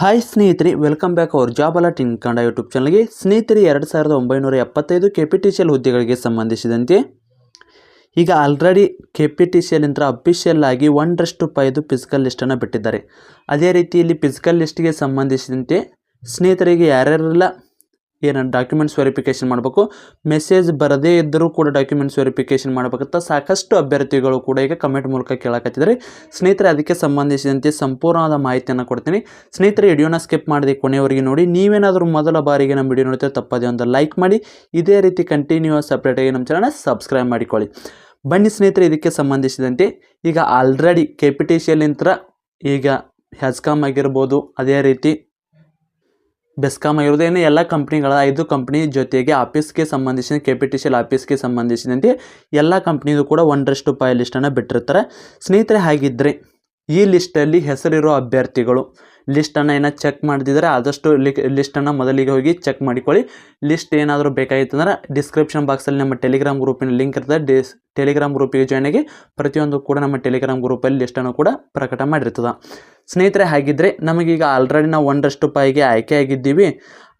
Hi ಸ್ನೇಹಿತರೆ welcome back our job alert in Kannada YouTube ಚಾನಲ್ಗೆ ಸ್ನೇಹಿತರೆ, ಎರಡು ಸಾವಿರದ ಒಂಬೈನೂರ ಎಪ್ಪತ್ತೈದು K P T C L ಹುದ್ದೆಗಳಿಗೆ ಸಂಬಂಧಿಸಿದಂತೆ ಈಗ already K P T C L ಇಂದ ಅಫಿಷಿಯಲ್ ಆಗಿ ಒಂದರಷ್ಟು ಪೈದು ಫಿಸಿಕಲ್ ಲಿಸ್ಟನ್ನು ಬಿಟ್ಟಿದ್ದಾರೆ. ಅದೇ ರೀತಿ ಇಲ್ಲಿ ಫಿಸಿಕಲ್ ಲಿಸ್ಟ್ಗೆ ಸಂಬಂಧಿಸಿದಂತೆ ಸ್ನೇಹಿತರಿಗೆ ಯಾರ್ಯಾರೆಲ್ಲ ಏನು ಡಾಕ್ಯುಮೆಂಟ್ಸ್ ವೆರಿಫಿಕೇಷನ್ ಮಾಡಬೇಕು? ಮೆಸೇಜ್ ಬರದೇ ಇದ್ದರೂ ಕೂಡ ಡಾಕ್ಯುಮೆಂಟ್ಸ್ ವೆರಿಫಿಕೇಶನ್ ಮಾಡಬೇಕಂತ ಸಾಕಷ್ಟು ಅಭ್ಯರ್ಥಿಗಳು ಕೂಡ ಈಗ ಕಮೆಂಟ್ ಮೂಲಕ ಕೇಳಕತ್ತಿದ್ದಾರೆ. ಸ್ನೇಹಿತರೆ, ಅದಕ್ಕೆ ಸಂಬಂಧಿಸಿದಂತೆ ಸಂಪೂರ್ಣವಾದ ಮಾಹಿತಿಯನ್ನು ಕೊಡ್ತೀನಿ. ಸ್ನೇಹಿತರೆ ವಿಡಿಯೋನ ಸ್ಕಿಪ್ ಮಾಡಿದೆ ಕೊನೆಯವರೆಗೆ ನೋಡಿ. ನೀವೇನಾದರೂ ಮೊದಲ ಬಾರಿಗೆ ನಮ್ಮ ವಿಡಿಯೋ ನೋಡ್ತೀವಿ ತಪ್ಪದೇ ಒಂದು ಲೈಕ್ ಮಾಡಿ. ಇದೇ ರೀತಿ ಕಂಟಿನ್ಯೂಸ್ ಸಪ್ರೇಟಾಗಿ ನಮ್ಮ ಚಾನಲ್ ಸಬ್ಸ್ಕ್ರೈಬ್ ಮಾಡಿಕೊಳ್ಳಿ. ಬನ್ನಿ ಸ್ನೇಹಿತರೆ, ಇದಕ್ಕೆ ಸಂಬಂಧಿಸಿದಂತೆ ಈಗ ಆಲ್ರೆಡಿ ಕೆ ಪಿ ಟಿ ಈಗ ಹೆಸ್ಕಾಮ್ ಆಗಿರ್ಬೋದು, ಅದೇ ರೀತಿ ಬೆಸ್ಕಾಮ್ ಆಗಿರೋದು. ಏನು ಎಲ್ಲ ಕಂಪ್ನಿಗಳ ಐದು ಕಂಪ್ನಿ ಜೊತೆಗೆ ಆಫೀಸ್ಗೆ ಸಂಬಂಧಿಸಿದ K P T C L ಆಫೀಸ್ಗೆ ಸಂಬಂಧಿಸಿದಂತೆ ಎಲ್ಲ ಕಂಪ್ನಿದು ಕೂಡ ಒಂದರಷ್ಟು ರೂಪಾಯಿ ಲಿಸ್ಟನ್ನು ಬಿಟ್ಟಿರ್ತಾರೆ. ಸ್ನೇಹಿತರೆ ಹಾಗಿದ್ದರೆ ಈ ಲಿಸ್ಟಲ್ಲಿ ಹೆಸರಿರೋ ಅಭ್ಯರ್ಥಿಗಳು ಲಿಸ್ಟನ್ನು ಏನೋ ಚೆಕ್ ಮಾಡ್ತಿದ್ದಾರೆ ಆದಷ್ಟು ಲಿ, ಲಿಸ್ಟನ್ನು ಮೊದಲಿಗೆ ಹೋಗಿ ಚೆಕ್ ಮಾಡಿಕೊಳ್ಳಿ. ಲಿಸ್ಟ್ ಏನಾದರೂ ಬೇಕಾಗಿತ್ತು ಅಂದ್ರೆ ಡಿಸ್ಕ್ರಿಪ್ಷನ್ ಬಾಕ್ಸಲ್ಲಿ ನಮ್ಮ ಟೆಲಿಗ್ರಾಮ್ ಗ್ರೂಪಿನ ಲಿಂಕ್ ಇರ್ತದೆ. ಡಿಸ್ ಟೆಲಿಗ್ರಾಮ್ ಗ್ರೂಪಿಗೆ ಜಾಯ್ನಾಗಿ ಪ್ರತಿಯೊಂದು ಕೂಡ ನಮ್ಮ ಟೆಲಿಗ್ರಾಮ್ ಗ್ರೂಪಲ್ಲಿ ಲಿಸ್ಟನ್ನು ಕೂಡ ಪ್ರಕಟ ಮಾಡಿರ್ತದೆ. ಸ್ನೇಹಿತರೆ ಹಾಗಿದ್ದರೆ ನಮಗೀಗ ಆಲ್ರೆಡಿ ನಾವು ಒಂದಷ್ಟು ಪಾಯಿಗೆ ಆಯ್ಕೆ ಆಗಿದ್ದೀವಿ.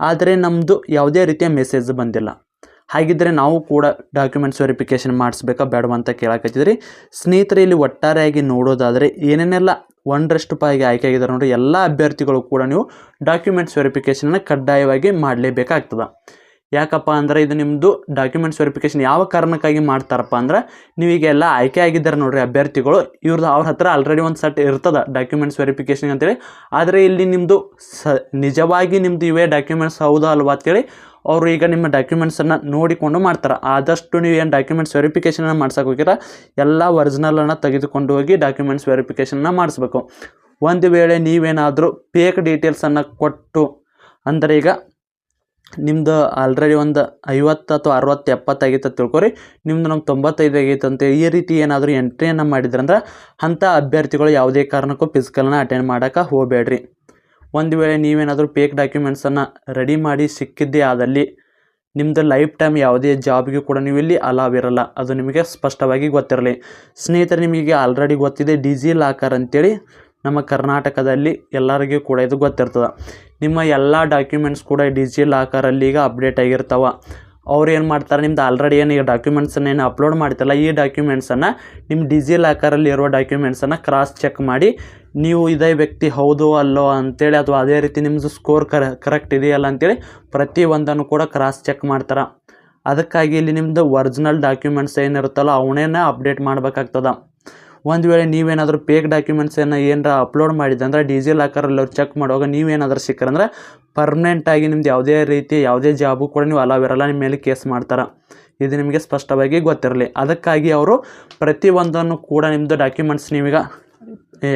ಆದರೆ ನಮ್ಮದು ಯಾವುದೇ ರೀತಿಯ ಮೆಸೇಜ್ ಬಂದಿಲ್ಲ. ಹಾಗಿದ್ದರೆ ನಾವು ಕೂಡ ಡಾಕ್ಯುಮೆಂಟ್ಸ್ ವೆರಿಫಿಕೇಷನ್ ಮಾಡಿಸ್ಬೇಕಾ ಬೇಡವಾ ಅಂತ ಕೇಳಕತ್ತಿದ್ರಿ. ಸ್ನೇಹಿತರೆ, ಇಲ್ಲಿ ಒಟ್ಟಾರೆಯಾಗಿ ನೋಡೋದಾದರೆ ಏನೇನೆಲ್ಲ ಒಂದರಷ್ಟು ಪಾಯಿಗೆ ಆಯ್ಕೆ ಆಗಿದ್ದಾರೆ ನೋಡಿ ಎಲ್ಲ ಅಭ್ಯರ್ಥಿಗಳು ಕೂಡ ನೀವು ಡಾಕ್ಯುಮೆಂಟ್ಸ್ ವೆರಿಫಿಕೇಷನ್ನ ಕಡ್ಡಾಯವಾಗಿ ಮಾಡಲೇಬೇಕಾಗ್ತದೆ. ಯಾಕಪ್ಪ ಅಂದರೆ ಇದು ನಿಮ್ಮದು ಡಾಕ್ಯುಮೆಂಟ್ಸ್ ವೆರಿಫಿಕೇಷನ್ ಯಾವ ಕಾರಣಕ್ಕಾಗಿ ಮಾಡ್ತಾರಪ್ಪ ಅಂದ್ರೆ ನೀವೀಗೆಲ್ಲ ಆಯ್ಕೆ ಆಗಿದ್ದಾರೆ ನೋಡಿರಿ ಅಭ್ಯರ್ಥಿಗಳು ಇವ್ರದ್ದು ಅವ್ರ ಹತ್ರ ಆಲ್ರೆಡಿ ಒಂದು ಸೆಟ್ ಇರ್ತದೆ ಡಾಕ್ಯುಮೆಂಟ್ಸ್ ವೆರಿಫಿಕೇಷನ್ ಅಂತೇಳಿ. ಆದರೆ ಇಲ್ಲಿ ನಿಮ್ಮದು ಸ, ನಿಜವಾಗಿ ನಿಮ್ಮದು ಇವೇ ಡಾಕ್ಯುಮೆಂಟ್ಸ್ ಹೌದಾ ಅಲ್ವಾ ಅಂತೇಳಿ ಅವರು ಈಗ ನಿಮ್ಮ ಡಾಕ್ಯುಮೆಂಟ್ಸನ್ನು ನೋಡಿಕೊಂಡು ಮಾಡ್ತಾರೆ. ಆದಷ್ಟು ನೀವು ಏನು ಡಾಕ್ಯುಮೆಂಟ್ಸ್ ವೆರಿಫಿಕೇಷನನ್ನು ಮಾಡ್ಸೋಕೆ ಹೋಗಿರ, ಎಲ್ಲ ಒರಿಜಿನಲನ್ನು ತೆಗೆದುಕೊಂಡು ಹೋಗಿ ಡಾಕ್ಯುಮೆಂಟ್ಸ್ ವೆರಿಫಿಕೇಷನ್ನ ಮಾಡಿಸ್ಬೇಕು. ಒಂದು ವೇಳೆ ನೀವೇನಾದರೂ ಪೇಕ್ ಡೀಟೇಲ್ಸನ್ನು ಕೊಟ್ಟು, ಅಂದರೆ ಈಗ ನಿಮ್ಮದು ಆಲ್ರೆಡಿ ಒಂದು ಐವತ್ತು ಅಥವಾ ಅರವತ್ತು, ಎಪ್ಪತ್ತು ಆಗೈತೆ ತಿಳ್ಕೊರಿ. ನಿಮ್ದು ನಮ್ಗೆ ತೊಂಬತ್ತೈದು ಆಗೈತೆ ಅಂತ ಈ ರೀತಿ ಏನಾದರೂ ಎಂಟ್ರಿಯನ್ನು ಮಾಡಿದ್ರಂದ್ರೆ ಅಂಥ ಅಭ್ಯರ್ಥಿಗಳು ಯಾವುದೇ ಕಾರಣಕ್ಕೂ ಫಿಸಿಕಲ್ನ ಅಟೆಂಡ್ ಮಾಡೋಕೆ ಹೋಗಬೇಡ್ರಿ. ಒಂದು ವೇಳೆ ನೀವೇನಾದರೂ ಪೇಕ್ ಡಾಕ್ಯುಮೆಂಟ್ಸನ್ನು ರೆಡಿ ಮಾಡಿ ಸಿಕ್ಕಿದ್ದೇ ಆದಲ್ಲಿ ನಿಮ್ಮದು ಲೈಫ್ ಟೈಮ್ ಯಾವುದೇ ಜಾಬ್ಗೆ ಕೂಡ ನೀವು ಇಲ್ಲಿ ಅಲಾವ್ ಇರಲ್ಲ. ಅದು ನಿಮಗೆ ಸ್ಪಷ್ಟವಾಗಿ ಗೊತ್ತಿರಲಿ. ಸ್ನೇಹಿತರೆ ನಿಮಗೆ ಆಲ್ರೆಡಿ ಗೊತ್ತಿದೆ ಡಿಜಿ ಲಾಕರ್ ಅಂತೇಳಿ ನಮ್ಮ ಕರ್ನಾಟಕದಲ್ಲಿ ಎಲ್ಲರಿಗೂ ಕೂಡ ಇದು ಗೊತ್ತಿರ್ತದೆ. ನಿಮ್ಮ ಎಲ್ಲ ಡಾಕ್ಯುಮೆಂಟ್ಸ್ ಕೂಡ ಡಿಜಿ ಲಾಕರಲ್ಲಿ ಈಗ ಅಪ್ಡೇಟ್ ಆಗಿರ್ತಾವೆ. ಅವ್ರು ಏನು ಮಾಡ್ತಾರೆ, ನಿಮ್ದು ಆಲ್ರೆಡಿ ಏನು ಈಗ ಡಾಕ್ಯುಮೆಂಟ್ಸನ್ನು ಏನು ಅಪ್ಲೋಡ್ ಮಾಡ್ತಿಲ್ಲ, ಈ ಡಾಕ್ಯುಮೆಂಟ್ಸನ್ನು ನಿಮ್ಮ ಡಿಜಿ ಲಾಕರಲ್ಲಿ ಇರುವ ಡಾಕ್ಯುಮೆಂಟ್ಸನ್ನು ಕ್ರಾಸ್ ಚೆಕ್ ಮಾಡಿ, ನೀವು ಇದೇ ವ್ಯಕ್ತಿ ಹೌದು ಅಲ್ಲೋ ಅಂತೇಳಿ ಅಥವಾ ಅದೇ ರೀತಿ ನಿಮ್ಮದು ಸ್ಕೋರ್ ಕರ ಕರೆಕ್ಟ್ ಇದೆಯಲ್ಲ ಅಂತೇಳಿ ಪ್ರತಿ ಒಂದನ್ನು ಕೂಡ ಕ್ರಾಸ್ ಚೆಕ್ ಮಾಡ್ತಾರೆ. ಅದಕ್ಕಾಗಿ ಇಲ್ಲಿ ನಿಮ್ಮದು ಒರಿಜಿನಲ್ ಡಾಕ್ಯುಮೆಂಟ್ಸ್ ಏನಿರುತ್ತಲ್ಲ ಅವನೇನ ಅಪ್ಡೇಟ್ ಮಾಡಬೇಕಾಗ್ತದ. ಒಂದು ವೇಳೆ ನೀವೇನಾದರೂ ಪೇಕ್ ಡಾಕ್ಯುಮೆಂಟ್ಸನ್ನು ಏನಾರ ಅಪ್ಲೋಡ್ ಮಾಡಿದ್ದೆ ಅಂದ್ರೆ ಡಿಜಿ ಲಾಕರಲ್ಲಿ ಅವ್ರು ಚೆಕ್ ಮಾಡುವಾಗ ನೀವೇನಾದರೂ ಸಿಕ್ಕರಂದ್ರೆ ಪರ್ಮನೆಂಟಾಗಿ ನಿಮ್ದು ಯಾವುದೇ ರೀತಿ, ಯಾವುದೇ ಜಾಬು ಕೂಡ ನೀವು ಅಲಾವ್ ಇರಲ್ಲ ನಿಮ್ಮ ಮೇಲೆ ಕೇಸ್ ಮಾಡ್ತಾರೆ. ಇದು ನಿಮಗೆ ಸ್ಪಷ್ಟವಾಗಿ ಗೊತ್ತಿರಲಿ. ಅದಕ್ಕಾಗಿ ಅವರು ಪ್ರತಿಯೊಂದನ್ನು ಕೂಡ ನಿಮ್ಮದು ಡಾಕ್ಯುಮೆಂಟ್ಸ್ ನೀವೀಗ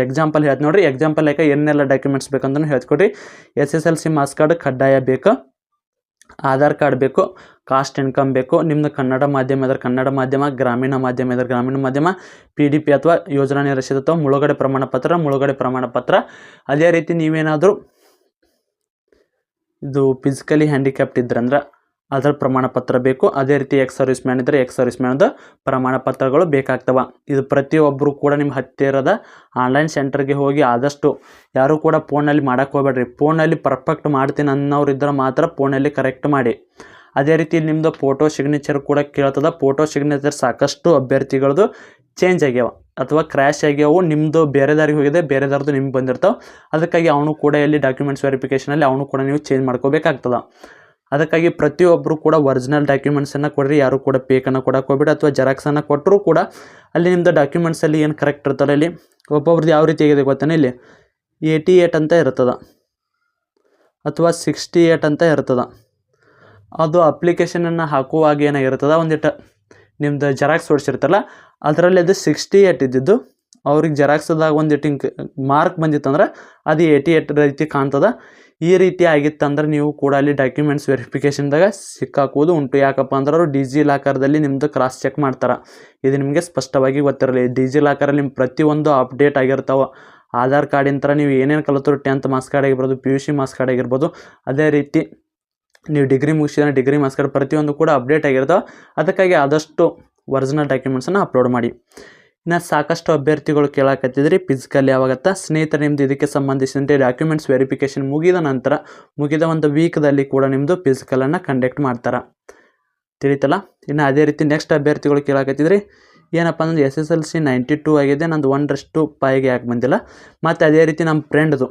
ಎಕ್ಸಾಂಪಲ್ ಹೇಳ್ತು ನೋಡಿರಿ. ಎಕ್ಸಾಂಪಲ್ ಯಾಕೆ ಏನೆಲ್ಲ ಡಾಕ್ಯುಮೆಂಟ್ಸ್ ಬೇಕಂತಲೂ ಹೇಳ್ಕೊಡ್ರಿ S S L C marks card ಕಡ್ಡಾಯ ಬೇಕು. ಆಧಾರ್ ಕಾರ್ಡ್ ಬೇಕು, ಕಾಸ್ಟ್ ಇನ್ಕಮ್ ಬೇಕು ನಿಮ್ಮದು ಕನ್ನಡ ಮಾಧ್ಯಮ ಇದ್ರೆ ಕನ್ನಡ ಮಾಧ್ಯಮ, ಗ್ರಾಮೀಣ ಮಾಧ್ಯಮ ಇದ್ರೆ ಗ್ರಾಮೀಣ ಮಾಧ್ಯಮ ಪಿ ಡಿ ಪಿ ಅಥವಾ ಯೋಜನಾ ನಿರಸಿತ ಅಥವಾ ಮುಳುಗಡೆ ಪ್ರಮಾಣ ಪತ್ರ, ಮುಳುಗಡೆ ಪ್ರಮಾಣ ಪತ್ರ. ಅದೇ ರೀತಿ ನೀವೇನಾದರೂ ಇದು ಫಿಸಿಕಲಿ ಹ್ಯಾಂಡಿಕ್ಯಾಪ್ಟ್ ಇದ್ರಂದ್ರೆ ಅದರ ಪ್ರಮಾಣ ಪತ್ರ ಬೇಕು. ಅದೇ ರೀತಿ ಎಕ್ಸ್ ಸರ್ವಿಸ್ ಮ್ಯಾನ್ ಇದ್ದರೆ ಎಕ್ಸ್ ಸರ್ವಿಸ್ ಮ್ಯಾನ್ದು ಪ್ರಮಾಣ ಪತ್ರಗಳು ಬೇಕಾಗ್ತವೆ. ಇದು ಪ್ರತಿಯೊಬ್ಬರು ಕೂಡ ನಿಮ್ಮ ಹತ್ತಿರದ ಆನ್ಲೈನ್ ಸೆಂಟರ್ಗೆ ಹೋಗಿ ಆದಷ್ಟು ಯಾರೂ ಕೂಡ ಫೋನಲ್ಲಿ ಮಾಡೋಕ್ಕೆ ಹೋಗಬೇಡ್ರಿ. ಫೋನಲ್ಲಿ ಪರ್ಫೆಕ್ಟ್ ಮಾಡ್ತೀನಿ ಅನ್ನೋರು ಇದ್ದರೆ ಮಾತ್ರ ಫೋನಲ್ಲಿ ಕರೆಕ್ಟ್ ಮಾಡಿ. ಅದೇ ರೀತಿ ನಿಮ್ಮದು ಫೋಟೋ ಸಿಗ್ನೇಚರ್ ಕೂಡ ಕೇಳ್ತದೆ. ಫೋಟೋ ಸಿಗ್ನೇಚರ್ ಸಾಕಷ್ಟು ಅಭ್ಯರ್ಥಿಗಳದ್ದು ಚೇಂಜ್ ಆಗ್ಯಾವ. ಅಥವಾ ಕ್ರ್ಯಾಶ್ ಆಗ್ಯಾವು ನಿಮ್ಮದು ಬೇರೆ ದಾರಿಗೆ ಹೋಗಿದೆ, ಬೇರೆ ದಾರ್ದು ನಿಮ್ಗೆ ಬಂದಿರ್ತಾವೆ. ಅದಕ್ಕಾಗಿ ಅವನು ಕೂಡ ಎಲ್ಲಿ ಡಾಕ್ಯುಮೆಂಟ್ಸ್ ವೆರಿಫಿಕೇಷನಲ್ಲಿ ಅವನು ಕೂಡ ನೀವು ಚೇಂಜ್ ಮಾಡ್ಕೋಬೇಕಾಗ್ತದೆ. ಅದಕ್ಕಾಗಿ ಪ್ರತಿಯೊಬ್ಬರು ಕೂಡ ಒರಿಜಿನಲ್ ಡಾಕ್ಯುಮೆಂಟ್ಸನ್ನು ಕೊಡ್ರಿ, ಯಾರು ಕೂಡ ಪೇಕನ್ನು ಕೊಡೋಕೆ ಹೋಗ್ಬಿಡಿ ಅಥವಾ ಜೆರಾಕ್ಸನ್ನು ಕೊಟ್ಟರೂ ಕೂಡ ಅಲ್ಲಿ ನಿಮ್ಮದು ಡಾಕ್ಯುಮೆಂಟ್ಸಲ್ಲಿ ಏನು ಕರೆಕ್ಟ್ ಇರ್ತದೆ ಅಲ್ಲಿ ಒಬ್ಬೊಬ್ರದ್ದು ಯಾವ ರೀತಿ ಆಗಿದೆ ಗೊತ್ತಾನೆ ಇಲ್ಲಿ? ಏಯ್ಟಿ ಏಯ್ಟ್ ಅಂತ ಇರ್ತದೆ. ಅಥವಾ ಸಿಕ್ಸ್ಟಿ ಏಟ್ ಅಂತ ಇರ್ತದೆ. ಅದು ಅಪ್ಲಿಕೇಶನನ್ನು ಹಾಕುವಾಗ ಏನಾಗಿರ್ತದೆ? ಒಂದಿಟ್ಟು ನಿಮ್ಮದು ಜೆರಾಕ್ಸ್ ಹೊಡ್ಸಿರ್ತಲ್ಲ ಅದರಲ್ಲಿ ಅದು ಸಿಕ್ಸ್ಟಿ ಏಟ್ ಇದ್ದಿದ್ದು. ಅವ್ರಿಗೆ ಜೆರಾಕ್ಸ್ದಾಗ ಒಂದು ಹಿಂಗೆ ಮಾರ್ಕ್ ಬಂದಿತ್ತಂದ್ರೆ ಅದು ಏಯ್ಟಿ ಏಟ್ ರೀತಿ ಕಾಣ್ತದೆ. ಈ ರೀತಿ ಆಗಿತ್ತಂದ್ರೆ ನೀವು ಕೂಡ ಅಲ್ಲಿ ಡಾಕ್ಯುಮೆಂಟ್ಸ್ ವೆರಿಫಿಕೇಷನ್ದಾಗ ಸಿಕ್ಕಾಕುವುದು ಉಂಟು ಯಾಕಪ್ಪ ಅಂದ್ರೆ ಅವರು ಡಿಜಿ ಲಾಕರ್ದಲ್ಲಿ ನಿಮ್ಮದು ಕ್ರಾಸ್ ಚೆಕ್ ಮಾಡ್ತಾರೆ. ಇದು ನಿಮಗೆ ಸ್ಪಷ್ಟವಾಗಿ ಗೊತ್ತಿರಲಿ. ಡಿಜಿ ಲಾಕರಲ್ಲಿ ನಿಮ್ಮ ಪ್ರತಿಯೊಂದು ಅಪ್ಡೇಟ್ ಆಗಿರ್ತಾವೆ. ಆಧಾರ್ ಕಾರ್ಡಿಂತರ ನೀವು ಏನೇನು ಕಲಿತರು ಟೆಂತ್ ಮಾರ್ಕ್ಸ್ ಕಾರ್ಡ್ ಆಗಿರ್ಬೋದು P U C marks card ಆಗಿರ್ಬೋದು, ಅದೇ ರೀತಿ ನೀವು ಡಿಗ್ರಿ ಮುಗಿಸಿದ್ರೆ ಡಿಗ್ರಿ ಮಾರ್ಕ್ಸ್ ಕಾರ್ಡ್ ಪ್ರತಿಯೊಂದು ಕೂಡ ಅಪ್ಡೇಟ್ ಆಗಿರ್ತಾವೆ. ಅದಕ್ಕಾಗಿ ಆದಷ್ಟು ಒರಿಜಿನಲ್ ಡಾಕ್ಯುಮೆಂಟ್ಸನ್ನು ಅಪ್ಲೋಡ್ ಮಾಡಿ. ಇನ್ನು ಸಾಕಷ್ಟು ಅಭ್ಯರ್ಥಿಗಳು ಕೇಳಾಕತ್ತಿದ್ರಿ. ಫಿಸಿಕಲ್ ಯಾವಾಗತ್ತ? ಸ್ನೇಹಿತರೆ ನಿಮ್ಮದು ಇದಕ್ಕೆ ಸಂಬಂಧಿಸಿದಂತೆ ಡಾಕ್ಯುಮೆಂಟ್ಸ್ ವೆರಿಫಿಕೇಷನ್ ಮುಗಿದ ನಂತರ ಮುಗಿದ ಒಂದು ವೀಕ್ದಲ್ಲಿ ಕೂಡ ನಿಮ್ಮದು ಫಿಸಿಕಲನ್ನು ಕಂಡಕ್ಟ್ ಮಾಡ್ತಾರೆ. ತಿಳಿತಲ್ಲ? ಇನ್ನು ಅದೇ ರೀತಿ ನೆಕ್ಸ್ಟ್ ಅಭ್ಯರ್ಥಿಗಳು ಕೇಳಾಕತ್ತಿದ್ರಿ. ಏನಪ್ಪ ಅಂದ್ರೆ S S L C ninety two ಆಗಿದೆ. ನಂದು ಒಂದರಷ್ಟು ಪಾಯಿಗೆ ಯಾಕೆ ಬಂದಿಲ್ಲ? ಮತ್ತು ಅದೇ ರೀತಿ ನಮ್ಮ ಫ್ರೆಂಡ್ದು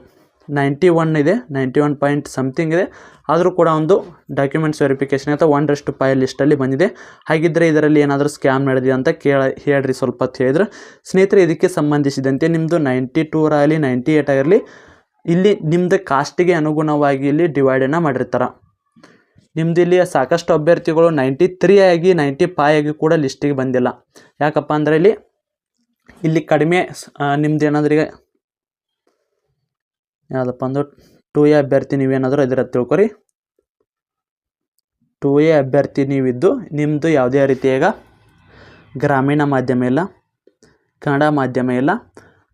ನೈಂಟಿ ಒನ್ ಇದೆ, ನೈಂಟಿ ಒನ್ ಪಾಯಿಂಟ್ ಸಮಥಿಂಗ್ ಇದೆ. ಆದರೂ ಕೂಡ ಒಂದು ಡಾಕ್ಯುಮೆಂಟ್ಸ್ ವೆರಿಫಿಕೇಷನ್ ಅಥವಾ ಒಂದರಷ್ಟು ಪೈ ಲಿಸ್ಟಲ್ಲಿ ಬಂದಿದೆ. ಹಾಗಿದ್ದರೆ ಇದರಲ್ಲಿ ಏನಾದರೂ ಸ್ಕ್ಯಾಮ್ ನಡೆದಿದೆ ಅಂತ ಕೇಳ, ಹೇಳ್ರಿ ಸ್ವಲ್ಪ ಹೇಳಿದ್ರೆ. ಸ್ನೇಹಿತರೆ, ಇದಕ್ಕೆ ಸಂಬಂಧಿಸಿದಂತೆ ನಿಮ್ಮದು ನೈಂಟಿ ಟೂರ್ ಆಗಲಿ ನೈಂಟಿ ಏಟ್ ಆಗಿರಲಿ, ಇಲ್ಲಿ ನಿಮ್ಮದು ಕಾಸ್ಟಿಗೆ ಅನುಗುಣವಾಗಿ ಇಲ್ಲಿ ಡಿವೈಡನ್ನು ಮಾಡಿರ್ತಾರೆ. ನಿಮ್ದು ಇಲ್ಲಿ ಸಾಕಷ್ಟು ಅಭ್ಯರ್ಥಿಗಳು ನೈಂಟಿ ತ್ರೀ ಆಗಿ, ನೈಂಟಿ ಫೈ ಆಗಿ ಕೂಡ ಲಿಸ್ಟಿಗೆ ಬಂದಿಲ್ಲ. ಯಾಕಪ್ಪ ಅಂದರೆ ಇಲ್ಲಿ ಇಲ್ಲಿ ಕಡಿಮೆ ನಿಮ್ದು ಏನಾದ್ರೀಗ ಯಾವುದಪ್ಪ ಅಂದ್ರೆ ಟು ಎ ಅಭ್ಯರ್ಥಿ ನೀವೇನಾದರೂ ಇದರ ತಿಳ್ಕೊರಿ. ಟು ಎ ಅಭ್ಯರ್ಥಿ ನೀವಿದ್ದು ನಿಮ್ಮದು ಯಾವುದೇ ರೀತಿಯಾಗ ಗ್ರಾಮೀಣ ಮಾಧ್ಯಮ ಇಲ್ಲ, ಕನ್ನಡ ಮಾಧ್ಯಮ ಇಲ್ಲ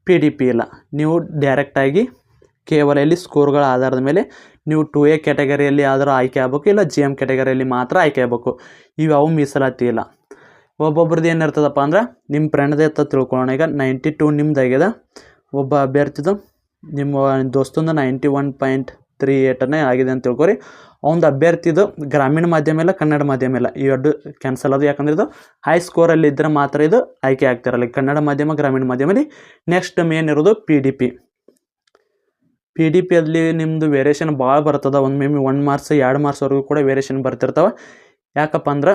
ಪಿ ಡಿ ಪಿ ಇಲ್ಲ. ನೀವು ಡೈರೆಕ್ಟಾಗಿ ಕೇವಲ ಇಲ್ಲಿ ಸ್ಕೋರ್ಗಳ ಆಧಾರದ ಮೇಲೆ ನೀವು ಟು ಎ ಕ್ಯಾಟಗರಿಯಲ್ಲಿ ಆದರೂ ಆಯ್ಕೆ ಆಗ್ಬೇಕು ಇಲ್ಲ ಜಿ ಎಂ ಕ್ಯಾಟಗರಿಯಲ್ಲಿ ಮಾತ್ರ ಆಯ್ಕೆ ಆಗಬೇಕು. ಇವು ಯಾವ ಮೀಸಲಾತಿ ಇಲ್ಲ. ಒಬ್ಬೊಬ್ರದ್ದು ಏನಿರ್ತದಪ್ಪ ಅಂದ್ರೆ ನಿಮ್ಮ ಫ್ರೆಂಡ್ದು ಅಂತ ತಿಳ್ಕೊಳ್ಳೋಣ. ಈಗ ನೈಂಟಿ ಟು ನಿಮ್ದು ಆಗ್ಯದ ಒಬ್ಬ ಅಭ್ಯರ್ಥಿದು ನಿಮ್ಮ ದೋಸ್ತಂದು ನೈಂಟಿ ಒನ್ ಪಾಯಿಂಟ್ ತ್ರೀ ಏಟನೇ ಆಗಿದೆ ಅಂತ ತಿಳ್ಕೊರಿ. ಅವ್ನದು ಅಭ್ಯರ್ಥಿದು ಗ್ರಾಮೀಣ ಮಾಧ್ಯಮ ಇಲ್ಲ, ಕನ್ನಡ ಮಾಧ್ಯಮ ಇಲ್ಲ. ಈ ಎರಡು ಕ್ಯಾನ್ಸಲ್ ಅದು ಯಾಕಂದ್ರೆ ಇದು ಹೈ ಸ್ಕೋರಲ್ಲಿ ಇದ್ದರೆ ಮಾತ್ರ ಇದು ಆಯ್ಕೆ ಆಗ್ತಾರಲ್ಲ ಕನ್ನಡ ಮಾಧ್ಯಮ, ಗ್ರಾಮೀಣ ಮಾಧ್ಯಮದಲ್ಲಿ ನೆಕ್ಸ್ಟ್ ಮೇನ್ ಇರೋದು P D P P D ಪಿಯಲ್ಲಿ ನಿಮ್ಮದು ವೇರಿಯೇಷನ್ ಭಾಳ ಬರ್ತದೆ. ಒಂದು ಮೇ ಬಿ ಒನ್ ಮಾರ್ಕ್ಸ್ ಎರಡು ಮಾರ್ಕ್ಸ್ವರೆಗೂ ಕೂಡ ವೇರಿಯೇಷನ್ ಬರ್ತಿರ್ತಾವೆ. ಯಾಕಪ್ಪ ಅಂದ್ರೆ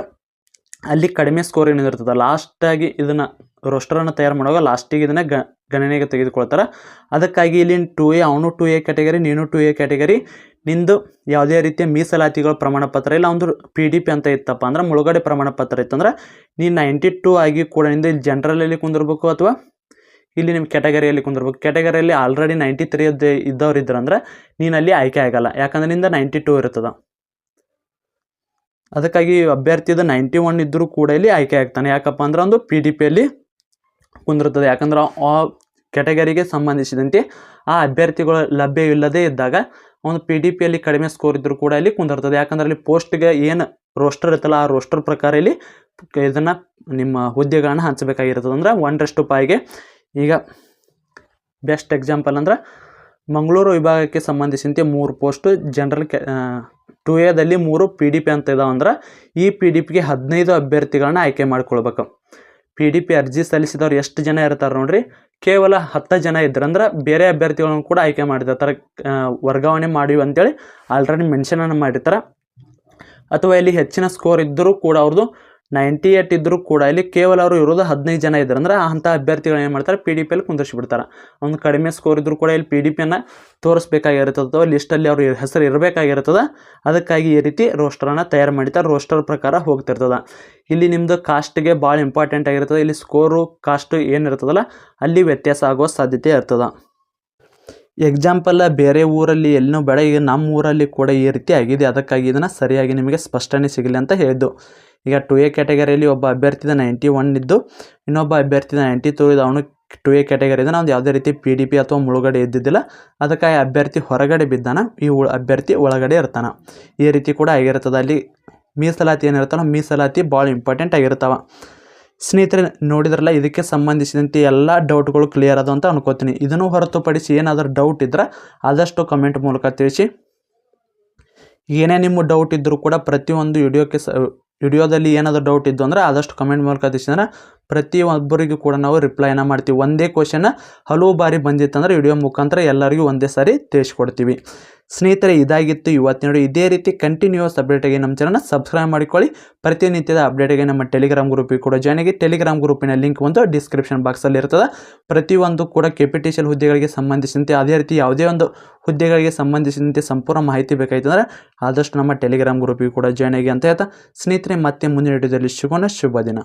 ಅಲ್ಲಿ ಕಡಿಮೆ ಸ್ಕೋರ್ ಏನಿರ್ತದೆ ಲಾಸ್ಟಾಗಿ ಇದನ್ನು ರೋಸ್ಟರನ್ನು ತಯಾರು ಮಾಡುವಾಗ ಲಾಸ್ಟಿಗೆ ಇದನ್ನು ಗ, ಗಣನೆಗೆ ತೆಗೆದುಕೊಳ್ತಾರೆ. ಅದಕ್ಕಾಗಿ ಇಲ್ಲಿ ಟು ಎ ಅವನು ಟು ಎ ಕ್ಯಾಟಗರಿ ನೀನು ಟು ಎ ಕ್ಯಾಟಗರಿ ನಿಂದು ಯಾವುದೇ ರೀತಿಯ ಮೀಸಲಾತಿಗಳ ಪ್ರಮಾಣ ಪತ್ರ ಇಲ್ಲ, ಒಂದು ಪಿ ಡಿ ಪಿ ಅಂತ ಇತ್ತಪ್ಪ ಅಂದ್ರೆ ಮುಳುಗಡೆ ಪ್ರಮಾಣ ಪತ್ರ ಇತ್ತಂದ್ರೆ ನೀನು ನೈಂಟಿ ಟೂ ಆಗಿ ಕೂಡ ನಿಂದು ಇಲ್ಲಿ ಜನರಲಲ್ಲಿ ಕುಂದಿರ್ಬೇಕು ಅಥವಾ ಇಲ್ಲಿ ನಿಮ್ಮ ಕ್ಯಾಟಗರಿಯಲ್ಲಿ ಕುಂದಿರ್ಬೇಕು. ಕ್ಯಾಟಗರಿಯಲ್ಲಿ ಆಲ್ರೆಡಿ ನೈಂಟಿ ತ್ರೀ ಇದ್ದವ್ರು ಇದ್ರಂದ್ರೆ ನೀನು ಅಲ್ಲಿ ಆಯ್ಕೆ ಆಗಲ್ಲ. ಯಾಕಂದ್ರೆ ನಿಂದ ನೈಂಟಿ ಟೂ ಇರ್ತದೆ. ಅದಕ್ಕಾಗಿ ಅಭ್ಯರ್ಥಿಯದ ನೈಂಟಿ ಒನ್ ಇದ್ದರೂ ಕೂಡ ಇಲ್ಲಿ ಆಯ್ಕೆ ಆಗ್ತಾನೆ. ಯಾಕಪ್ಪ ಅಂದ್ರೆ ಒಂದು ಪಿ ಡಿ ಪಿಯಲ್ಲಿ ಕುಂದಿರುತ್ತದೆ. ಯಾಕಂದ್ರೆ ಆ ಕ್ಯಾಟಗರಿಗೆ ಸಂಬಂಧಿಸಿದಂತೆ ಆ ಅಭ್ಯರ್ಥಿಗಳು ಲಭ್ಯವಿಲ್ಲದೇ ಇದ್ದಾಗ ಒಂದು ಪಿ ಡಿ ಪಿಯಲ್ಲಿ ಕಡಿಮೆ ಸ್ಕೋರ್ ಇದ್ದರೂ ಕೂಡ ಇಲ್ಲಿ ಕುಂದಿರ್ತದೆ ಯಾಕಂದ್ರೆ ಅಲ್ಲಿ ಪೋಸ್ಟ್ಗೆ ಏನು ರೋಸ್ಟರ್ ಇರುತ್ತಲ್ಲ, ಆ ರೋಸ್ಟರ್ ಪ್ರಕಾರ ಇಲ್ಲಿ ಇದನ್ನು ನಿಮ್ಮ ಹುದ್ದೆಗಳನ್ನು ಹಂಚಬೇಕಾಗಿರ್ತದೆ ಅಂದ್ರೆ ಒಂದರಷ್ಟು ಪಾಯಿಗೆ ಈಗ ಬೆಸ್ಟ್ ಎಕ್ಸಾಂಪಲ್ ಅಂದ್ರೆ ಮಂಗಳೂರು ವಿಭಾಗಕ್ಕೆ ಸಂಬಂಧಿಸಿದಂತೆ ಮೂರು ಪೋಸ್ಟು ಜನರಲ್ ಕ್ಯಾ ಟು ಎದಲ್ಲಿ ಮೂರು ಪಿ ಡಿ ಪಿ ಅಂತ ಇದಾವೆ ಅಂದ್ರೆ ಈ ಪಿ ಡಿ ಪಿಗೆ ಹದಿನೈದು ಅಭ್ಯರ್ಥಿಗಳನ್ನ ಆಯ್ಕೆ ಮಾಡ್ಕೊಳ್ಬೇಕು. ಪಿ ಡಿ ಪಿ ಅರ್ಜಿ ಸಲ್ಲಿಸಿದವ್ರು ಎಷ್ಟು ಜನ ಇರ್ತಾರೆ ನೋಡ್ರಿ? ಕೇವಲ ಹತ್ತು ಜನ ಇದ್ರಂದ್ರೆ ಬೇರೆ ಅಭ್ಯರ್ಥಿಗಳನ್ನು ಕೂಡ ಆಯ್ಕೆ ಮಾಡಿರ್ತಾರೆ. ವರ್ಗಾವಣೆ ಮಾಡಿವಿ ಅಂತೇಳಿ ಆಲ್ರೆಡಿ ಮೆನ್ಷನನ್ನು ಮಾಡಿರ್ತಾರೆ. ಅಥವಾ ಇಲ್ಲಿ ಹೆಚ್ಚಿನ ಸ್ಕೋರ್ ಇದ್ದರೂ ಕೂಡ ಅವ್ರದ್ದು ನೈಂಟಿ ಏಟ್ ಇದ್ದರೂ ಕೂಡ ಇಲ್ಲಿ ಕೇವಲ ಅವರು ಇರೋದು ಹದಿನೈದು ಜನ ಇದ್ದಾರೆ. ಅಂದ್ರೆ ಅಂಥ ಅಭ್ಯರ್ಥಿಗಳು ಏನು ಮಾಡ್ತಾರೆ? ಪಿ ಡಿ ಪಿಯಲ್ಲಿ ಕುಂದರ್ಸಿಬಿಡ್ತಾರೆ. ಒಂದು ಕಡಿಮೆ ಸ್ಕೋರ್ ಇದ್ದರೂ ಕೂಡ ಇಲ್ಲಿ ಪಿ ಡಿ ಪಿಯನ್ನು ತೋರಿಸ್ಬೇಕಾಗಿರ್ತದೆ ಅಥವಾ ಲಿಸ್ಟಲ್ಲಿ ಅವ್ರ ಹೆಸರು ಇರಬೇಕಾಗಿರ್ತದೆ ಅದಕ್ಕಾಗಿ ಈ ರೀತಿ ರೋಸ್ಟರನ್ನು ತಯಾರು ಮಾಡಿತಾರೆ ರೋಸ್ಟರ್ ಪ್ರಕಾರ ಹೋಗ್ತಿರ್ತದೆ. ಇಲ್ಲಿ ನಿಮ್ಮದು ಕಾಸ್ಟ್ಗೆ ಭಾಳ ಇಂಪಾರ್ಟೆಂಟ್ ಆಗಿರ್ತದೆ. ಇಲ್ಲಿ ಸ್ಕೋರು ಕಾಸ್ಟು ಏನಿರ್ತದಲ್ಲ ಅಲ್ಲಿ ವ್ಯತ್ಯಾಸ ಆಗೋ ಸಾಧ್ಯತೆ ಇರ್ತದೆ. ಎಕ್ಸಾಂಪಲ್ ಬೇರೆ ಊರಲ್ಲಿ, ಎಲ್ಲಿನೂ ಬೇಡ ಈಗ ನಮ್ಮ ಊರಲ್ಲಿ ಕೂಡ ಈ ರೀತಿ ಆಗಿದೆ. ಅದಕ್ಕಾಗಿ ಇದನ್ನು ಸರಿಯಾಗಿ ನಿಮಗೆ ಸ್ಪಷ್ಟನೆ ಸಿಗಲಿ ಅಂತ ಹೇಳಿದ್ದು ಈಗ ಟು ಎ ಕ್ಯಾಟಗರಿಯಲ್ಲಿ ಒಬ್ಬ ಅಭ್ಯರ್ಥಿದ ನೈಂಟಿ ಒನ್ ಇದ್ದು, ಇನ್ನೊಬ್ಬ ಅಭ್ಯರ್ಥಿದ ನೈಂಟಿ ಟೂ ಇದ್ದು ಅವನು ಟು ಎ ಕ್ಯಾಟಗರಿ ಇದೆ ನಾವು ಯಾವುದೇ ರೀತಿ ಪಿ ಡಿ ಪಿ ಅಥವಾ ಮುಳುಗಡೆ ಇದ್ದಿದ್ದಿಲ್ಲ. ಅದಕ್ಕಾಗಿ ಅಭ್ಯರ್ಥಿ ಹೊರಗಡೆ ಬಿದ್ದಾನ. ಈ ಅಭ್ಯರ್ಥಿ ಒಳಗಡೆ ಇರ್ತಾನೆ. ಈ ರೀತಿ ಕೂಡ ಆಗಿರ್ತದೆ. ಅಲ್ಲಿ ಮೀಸಲಾತಿ ಏನಿರ್ತಾನೋ ಮೀಸಲಾತಿ ಭಾಳ ಇಂಪಾರ್ಟೆಂಟ್ ಆಗಿರ್ತಾವೆ. ಸ್ನೇಹಿತರೆ, ನೋಡಿದ್ರಲ್ಲ, ಇದಕ್ಕೆ ಸಂಬಂಧಿಸಿದಂತೆ ಎಲ್ಲ ಡೌಟ್ಗಳು ಕ್ಲಿಯರ್ ಅದ ಅಂತ ಅನ್ಕೋತೀನಿ. ಇದನ್ನು ಹೊರತುಪಡಿಸಿ ಏನಾದರೂ ಡೌಟ್ ಇದ್ದರೆ ಆದಷ್ಟು ಕಮೆಂಟ್ ಮೂಲಕ ತಿಳಿಸಿ. ಏನೇ ನಿಮ್ಮ ಡೌಟ್ ಇದ್ದರೂ ಕೂಡ ಪ್ರತಿಯೊಂದು ವಿಡಿಯೋಕ್ಕೆ ಸ ವಿಡಿಯೋದಲ್ಲಿ ಏನಾದರೂ ಡೌಟ್ ಇದ್ದು ಅಂದರೆ ಆದಷ್ಟು ಕಮೆಂಟ್ ಮೂಲಕ ತಿಳಿಸಿದ್ರೆ ಪ್ರತಿಯೊಬ್ಬರಿಗೂ ಕೂಡ ನಾವು ರಿಪ್ಲೈನ ಮಾಡ್ತೀವಿ. ಒಂದೇ ಕ್ವಶನ್ ಹಲವು ಬಾರಿ ಬಂದಿತ್ತಂದರೆ ವಿಡಿಯೋ ಮುಖಾಂತರ ಎಲ್ಲರಿಗೂ ಒಂದೇ ಸಾರಿ ತಿಳಿಸ್ಕೊಡ್ತೀವಿ. ಸ್ನೇಹಿತರೆ, ಇದಾಗಿತ್ತು. ಇವತ್ತಿನ ಇದೇ ರೀತಿ ಕಂಟಿನ್ಯೂಸ್ ಅಪ್ಡೇಟಿಗೆ ನಮ್ಮ ಚಾನಲ್ನ ಸಬ್ಸ್ಕ್ರೈಬ್ ಮಾಡಿಕೊಳ್ಳಿ. ಪ್ರತಿನಿತ್ಯದ ಅಪ್ಡೇಟಿಗೆ ನಮ್ಮ ಟೆಲಿಗ್ರಾಮ್ ಗ್ರೂಪಿಗೆ ಕೂಡ ಜಾಯ್ನ್ ಆಗಿ. ಟೆಲಿಗ್ರಾಮ್ ಗ್ರೂಪಿನ ಲಿಂಕ್ ಒಂದು ಡಿಸ್ಕ್ರಿಪ್ಷನ್ ಬಾಕ್ಸಲ್ಲಿ ಇರ್ತದೆ. ಪ್ರತಿಯೊಂದು ಕೂಡ ಕೆಪಿಟಿಷಿಯಲ್ ಹುದ್ದೆಗಳಿಗೆ ಸಂಬಂಧಿಸಿದಂತೆ, ಅದೇ ರೀತಿ ಯಾವುದೇ ಒಂದು ಹುದ್ದೆಗಳಿಗೆ ಸಂಬಂಧಿಸಿದಂತೆ ಸಂಪೂರ್ಣ ಮಾಹಿತಿ ಬೇಕಾಯ್ತಂದ್ರೆ, ಆದಷ್ಟು ನಮ್ಮ ಟೆಲಿಗ್ರಾಮ್ ಗ್ರೂಪಿಗೆ ಕೂಡ ಜಾಯ್ನ್ ಆಗಿ ಅಂತ ಹೇಳ್ತಾ. ಸ್ನೇಹಿತರೆ, ಮತ್ತೆ ಮುಂದಿನ ವಿಡಿಯೋದಲ್ಲಿ ಸಿಗೋಣ. ಶುಭ ದಿನ.